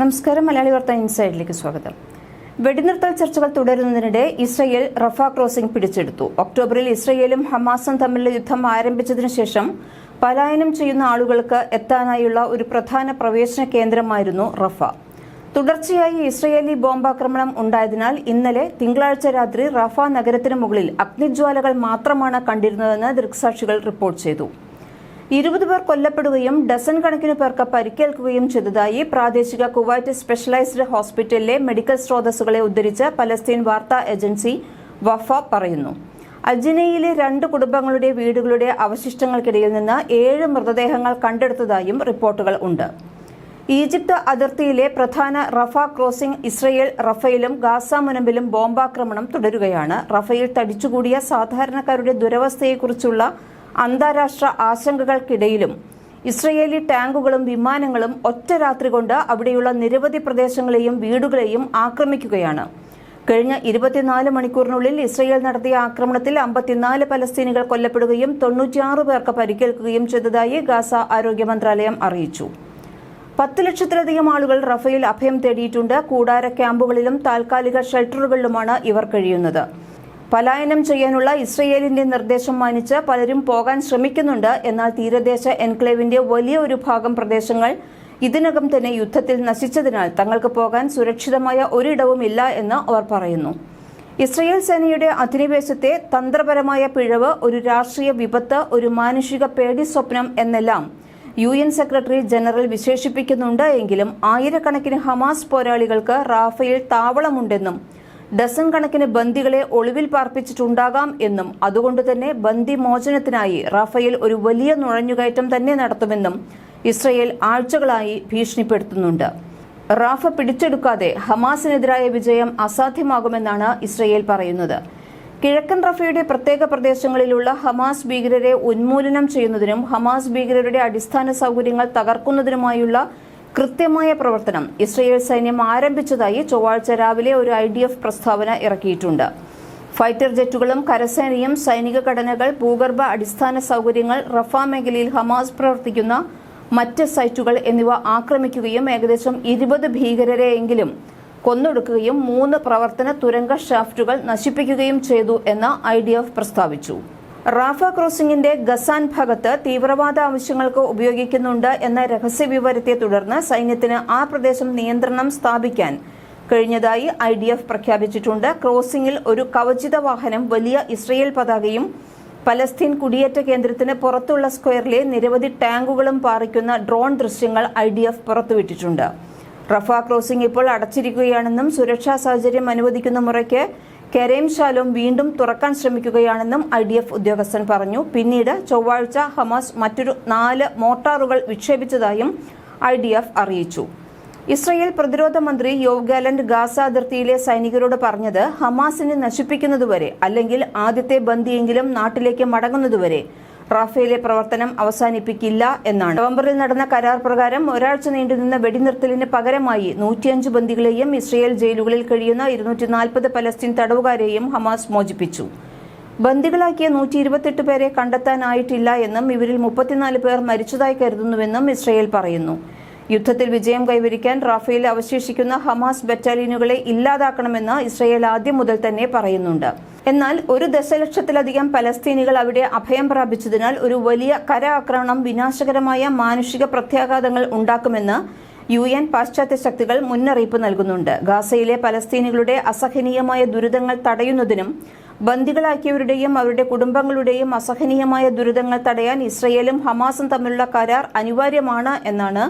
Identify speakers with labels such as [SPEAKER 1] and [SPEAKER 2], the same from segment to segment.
[SPEAKER 1] നമസ്കാരം മലയാളി വാർത്ത ഇൻസൈഡിലേക്ക് സ്വാഗതം. വെടിനിർത്തൽ ചർച്ചകൾ തുടരുന്നതിനിടെ ഇസ്രയേൽ റഫാ ക്രോസിംഗ് പിടിച്ചെടുത്തു. ഒക്ടോബറിൽ ഇസ്രയേലും ഹമാസും തമ്മിലുള്ള യുദ്ധം ആരംഭിച്ചതിനു ശേഷം പലായനം ചെയ്യുന്ന ആളുകൾക്ക് എത്താനായുള്ള ഒരു പ്രധാന പ്രവേശന കേന്ദ്രമായിരുന്നു റഫ. തുടർച്ചയായി ഇസ്രയേലി ബോംബാക്രമണം ഉണ്ടായതിനാൽ ഇന്നലെ തിങ്കളാഴ്ച രാത്രി റഫ നഗരത്തിന് മുകളിൽ അഗ്നിജ്വാലകൾ മാത്രമാണ് കണ്ടിരുന്നതെന്ന് ദൃക്സാക്ഷികൾ റിപ്പോർട്ട് ചെയ്തു. ഇരുപത് പേർ കൊല്ലപ്പെടുകയും ഡസൻ കണക്കിന് പേർക്ക് പരിക്കേൽക്കുകയും ചെയ്തതായി പ്രാദേശിക കുവൈറ്റ് സ്പെഷ്യലൈസ്ഡ് ഹോസ്പിറ്റലിലെ മെഡിക്കൽ സ്രോതസ്സുകളെ ഉദ്ധരിച്ച് പലസ്തീൻ വാർത്താ ഏജൻസി വഫ പറയുന്നു. അജിനയിലെ രണ്ട് കുടുംബങ്ങളുടെ വീടുകളുടെ അവശിഷ്ടങ്ങൾക്കിടയിൽ നിന്ന് ഏഴ് മൃതദേഹങ്ങൾ കണ്ടെടുത്തതായും റിപ്പോർട്ടുകൾ ഉണ്ട്. ഈജിപ്ത് അതിർത്തിയിലെ പ്രധാന റഫ ക്രോസിംഗ് ഇസ്രയേൽ റഫയിലും ഗാസ മുനമ്പിലും ബോംബാക്രമണം തുടരുകയാണ്. റഫയിൽ തടിച്ചുകൂടിയ സാധാരണക്കാരുടെ ദുരവസ്ഥയെക്കുറിച്ചുള്ള അന്താരാഷ്ട്ര ആശങ്കകൾക്കിടയിലും ഇസ്രയേലി ടാങ്കുകളും വിമാനങ്ങളും ഒറ്റ രാത്രി കൊണ്ട് അവിടെയുള്ള നിരവധി പ്രദേശങ്ങളെയും വീടുകളെയും ആക്രമിക്കുകയാണ്. കഴിഞ്ഞ ഇരുപത്തിനാല് മണിക്കൂറിനുള്ളിൽ ഇസ്രയേൽ നടത്തിയ ആക്രമണത്തിൽ അമ്പത്തിനാല് പലസ്തീനികൾ കൊല്ലപ്പെടുകയും തൊണ്ണൂറ്റിയാറ് പേർക്ക് പരിക്കേൽക്കുകയും ചെയ്തതായി ഗാസ ആരോഗ്യ മന്ത്രാലയം അറിയിച്ചു. പത്ത് ലക്ഷത്തിലധികം ആളുകൾ റഫയിൽ അഭയം തേടിയിട്ടുണ്ട്. കൂടാര ക്യാമ്പുകളിലും താൽക്കാലിക ഷെൽട്ടറുകളിലുമാണ് ഇവർ കഴിയുന്നത്. പലായനം ചെയ്യാനുള്ള ഇസ്രയേലിന്റെ നിർദ്ദേശം മാനിച്ച് പലരും പോകാൻ ശ്രമിക്കുന്നുണ്ട്. എന്നാൽ തീരദേശ എൻക്ലേവിന്റെ വലിയ ഒരു ഭാഗം പ്രദേശങ്ങൾ ഇതിനകം തന്നെ യുദ്ധത്തിൽ നശിച്ചതിനാൽ തങ്ങൾക്ക് പോകാൻ സുരക്ഷിതമായ ഒരിടവുമില്ല എന്ന് അവർ പറയുന്നു. ഇസ്രയേൽ സേനയുടെ അധിനിവേശത്തെ തന്ത്രപരമായ പിഴവ് ഒരു രാഷ്ട്രീയ വിപത്ത് ഒരു മാനുഷിക പേടി സ്വപ്നം എന്നെല്ലാം യു എൻ സെക്രട്ടറി ജനറൽ വിശേഷിപ്പിക്കുന്നുണ്ട്. എങ്കിലും ആയിരക്കണക്കിന് ഹമാസ് പോരാളികൾക്ക് റാഫയിൽ താവളമുണ്ടെന്നും ഡസൻ കണക്കിന് ബന്ദികളെ ഒളിവിൽ പാർപ്പിച്ചിട്ടുണ്ടാകാം എന്നും അതുകൊണ്ട് തന്നെ ബന്ദി മോചനത്തിനായി റാഫേൽ ഒരു വലിയ നുഴഞ്ഞുകയറ്റം തന്നെ നടത്തുമെന്നും ഇസ്രയേൽ ആഴ്ചകളായി ഭീഷണിപ്പെടുത്തുന്നുണ്ട്. റാഫ പിടിച്ചെടുക്കാതെ ഹമാസിനെതിരായ വിജയം അസാധ്യമാകുമെന്നാണ് ഇസ്രയേൽ പറയുന്നത്. കിഴക്കൻ റഫയുടെ പ്രത്യേക പ്രദേശങ്ങളിലുള്ള ഹമാസ് ഭീകരരെ ഉന്മൂലനം ചെയ്യുന്നതിനും ഹമാസ് ഭീകരരുടെ അടിസ്ഥാന സൗകര്യങ്ങൾ തകർക്കുന്നതിനുമായുള്ള കൃത്യമായ പ്രവർത്തനം ഇസ്രയേൽ സൈന്യം ആരംഭിച്ചതായി ചൊവ്വാഴ്ച രാവിലെ ഒരു ഐ ഡി എഫ് പ്രസ്താവന ഇറക്കിയിട്ടുണ്ട്. ഫൈറ്റർ ജെറ്റുകളും കരസേനയും സൈനിക ഘടനകൾ ഭൂഗർഭ അടിസ്ഥാന സൗകര്യങ്ങൾ റഫ മേഖലയിൽ ഹമാസ് പ്രവർത്തിക്കുന്ന മറ്റ് സൈറ്റുകൾ എന്നിവ ആക്രമിക്കുകയും ഏകദേശം ഇരുപത് ഭീകരരെയെങ്കിലും കൊന്നൊടുക്കുകയും മൂന്ന് പ്രവർത്തന തുരങ്ക ഷാഫ്റ്റുകൾ നശിപ്പിക്കുകയും ചെയ്തു എന്ന് ഐ പ്രസ്താവിച്ചു. റാഫ ക്രോസിംഗിന്റെ ഗസാൻ ഭാഗത്ത് തീവ്രവാദ ആവശ്യങ്ങൾക്ക് ഉപയോഗിക്കുന്നുണ്ട് എന്ന രഹസ്യ വിവരത്തെ തുടർന്ന് സൈന്യത്തിന് ആ പ്രദേശം നിയന്ത്രണം സ്ഥാപിക്കാൻ കഴിഞ്ഞതായി ഐ ഡി എഫ് പ്രഖ്യാപിച്ചിട്ടുണ്ട്. ക്രോസിംഗിൽ ഒരു കവചിത വാഹനം വലിയ ഇസ്രയേൽ പതാകയും പലസ്തീൻ കുടിയേറ്റ കേന്ദ്രത്തിന് പുറത്തുള്ള സ്ക്വയറിലെ നിരവധി ടാങ്കുകളും പാറിക്കുന്ന ഡ്രോൺ ദൃശ്യങ്ങൾ ഐ ഡി എഫ് പുറത്തുവിട്ടിട്ടുണ്ട്. റഫ ക്രോസിംഗ് ഇപ്പോൾ അടച്ചിരിക്കുകയാണെന്നും സുരക്ഷാ സാഹചര്യം അനുവദിക്കുന്ന മുറയ്ക്ക് കെരേം ശാലോം വീണ്ടും തുറക്കാൻ ശ്രമിക്കുകയാണെന്നും ഐ ഡി എഫ് ഉദ്യോഗസ്ഥൻ പറഞ്ഞു. പിന്നീട് ചൊവ്വാഴ്ച ഹമാസ് മറ്റൊരു നാല് മോർട്ടാറുകൾ വിക്ഷേപിച്ചതായും ഐ ഡി എഫ് അറിയിച്ചു. ഇസ്രയേൽ പ്രതിരോധ മന്ത്രി യോവ് ഗാലന്റ് ഗാസ അതിർത്തിയിലെ സൈനികരോട് പറഞ്ഞത് ഹമാസിനെ നശിപ്പിക്കുന്നതുവരെ അല്ലെങ്കിൽ ആദ്യത്തെ ബന്ദിയെങ്കിലും നാട്ടിലേക്ക് മടങ്ങുന്നതുവരെ റാഫേലെ പ്രവർത്തനം അവസാനിപ്പിക്കില്ല എന്നാണ്. നവംബറിൽ നടന്ന കരാർ പ്രകാരം ഒരാഴ്ച നീണ്ടുനിന്ന വെടിനിർത്തലിന് പകരമായി നൂറ്റിയഞ്ച് ബന്ദികളെയും ഇസ്രയേൽ ജയിലുകളിൽ കഴിയുന്ന ഇരുന്നൂറ്റി നാൽപ്പത് പലസ്തീൻ തടവുകാരെയും ഹമാസ് മോചിപ്പിച്ചു. ബന്ദികളാക്കിയ നൂറ്റി ഇരുപത്തെട്ട് പേരെ കണ്ടെത്താനായിട്ടില്ല എന്നും ഇവരിൽ മുപ്പത്തിനാല് പേർ മരിച്ചതായി കരുതുന്നുവെന്നും ഇസ്രയേൽ പറയുന്നു. യുദ്ധത്തിൽ വിജയം കൈവരിക്കാൻ റാഫേൽ അവശേഷിക്കുന്ന ഹമാസ് ബറ്റാലിയനുകളെ ഇല്ലാതാക്കണമെന്ന് ഇസ്രയേൽ ആദ്യം മുതൽ തന്നെ പറയുന്നുണ്ട്. എന്നാൽ ഒരു ദശലക്ഷത്തിലധികം പലസ്തീനികൾ അവിടെ അഭയം പ്രാപിച്ചതിനാൽ ഒരു വലിയ കര ആക്രമണം വിനാശകരമായ മാനുഷിക പ്രത്യാഘാതങ്ങൾ ഉണ്ടാക്കുമെന്ന് യു എൻ പാശ്ചാത്യ ശക്തികൾ മുന്നറിയിപ്പ് നൽകുന്നുണ്ട്. ഗാസയിലെ പലസ്തീനികളുടെ അസഹനീയമായ ദുരിതങ്ങൾ തടയുന്നതിനും ബന്ദികളാക്കിയവരുടെയും അവരുടെ കുടുംബങ്ങളുടെയും അസഹനീയമായ ദുരിതങ്ങൾ തടയാൻ ഇസ്രയേലും ഹമാസും തമ്മിലുള്ള കരാർ അനിവാര്യമാണ് എന്നാണ്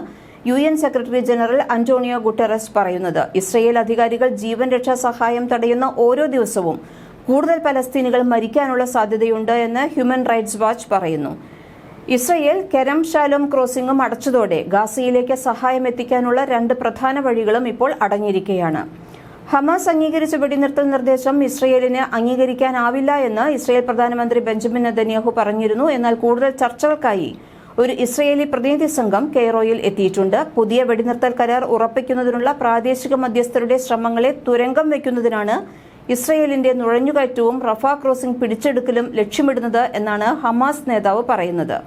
[SPEAKER 1] U N secretary general Antonio Guterres പറയുന്നത്. ഇസ്രയേൽ അധികാരികൾ ജീവൻ രക്ഷാ സഹായം തടയുന്ന ഓരോ ദിവസവും കൂടുതൽ പലസ്തീനികൾ മരിക്കാനുള്ള സാധ്യതയുണ്ട് എന്ന് ഹ്യൂമൻ റൈറ്റ്സ് വാച്ച് പറയുന്നു. ഇസ്രയേൽ കെരം ഷാലോം ക്രോസിംഗും അടച്ചതോടെ ഗാസയിലേക്ക് സഹായം എത്തിക്കാനുള്ള രണ്ട് പ്രധാന വഴികളും ഇപ്പോൾ അടഞ്ഞിരിക്കുകയാണ് ഹമാസ് അംഗീകരിച്ച വെടിനിർത്തൽ നിർദ്ദേശം ഇസ്രയേലിന് അംഗീകരിക്കാനാവില്ല എന്ന് ഇസ്രയേൽ പ്രധാനമന്ത്രി ബെഞ്ചമിൻ നെതന്യാഹു പറഞ്ഞിരുന്നു. എന്നാൽ കൂടുതൽ ചർച്ചകൾക്കായി ഒരു ഇസ്രയേലി പ്രതിനിധി സംഘം കെയ്റോയിൽ എത്തിയിട്ടുണ്ട്. പുതിയ വെടിനിർത്തൽ കരാർ ഉറപ്പിക്കുന്നതിനുള്ള പ്രാദേശിക മധ്യസ്ഥരുടെ ശ്രമങ്ങളെ തുരങ്കം വയ്ക്കുന്നതിനാണ് ഇസ്രയേലിന്റെ നുഴഞ്ഞുകയറ്റവും റഫ ക്രോസിംഗ് പിടിച്ചെടുക്കലും ലക്ഷ്യമിടുന്നത് എന്നാണ് ഹമാസ് നേതാവ് പറയുന്നത്.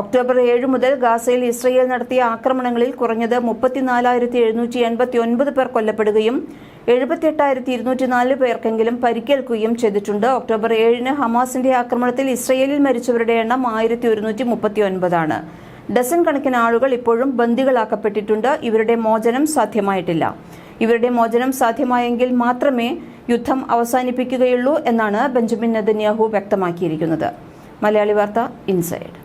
[SPEAKER 1] ഒക്ടോബർ ഏഴ് മുതൽ ഗാസയിൽ ഇസ്രയേൽ നടത്തിയ ആക്രമണങ്ങളിൽ കുറഞ്ഞത് മുപ്പത്തിനാലായിരത്തി എഴുന്നൂറ്റി എൺപത്തി ഒൻപത് പേർ കൊല്ലപ്പെടുകയും എഴുപത്തിയെട്ടായിരത്തി ഇരുന്നൂറ്റി നാല് പേർക്കെങ്കിലും പരിക്കേൽക്കുകയും ചെയ്തിട്ടുണ്ട്. ഒക്ടോബർ ഏഴിന് ഹമാസിന്റെ ആക്രമണത്തിൽ ഇസ്രയേലിൽ മരിച്ചവരുടെ എണ്ണം ആയിരത്തി ഒരുന്നൂറ്റി മുപ്പത്തി ഒൻപതാണ് ഡസൻ കണക്കിന് ആളുകൾ ഇപ്പോഴും ബന്ദികളാക്കപ്പെട്ടിട്ടുണ്ട്. ഇവരുടെ മോചനം സാധ്യമായിട്ടില്ല. ഇവരുടെ മോചനം സാധ്യമായെങ്കിൽ മാത്രമേ യുദ്ധം അവസാനിപ്പിക്കുകയുള്ളൂ എന്നാണ് ബെഞ്ചമിൻ നെതന്യാഹു വ്യക്തമാക്കിയിരിക്കുന്നത്. മലയാളി വാർത്ത ഇൻസൈഡ്.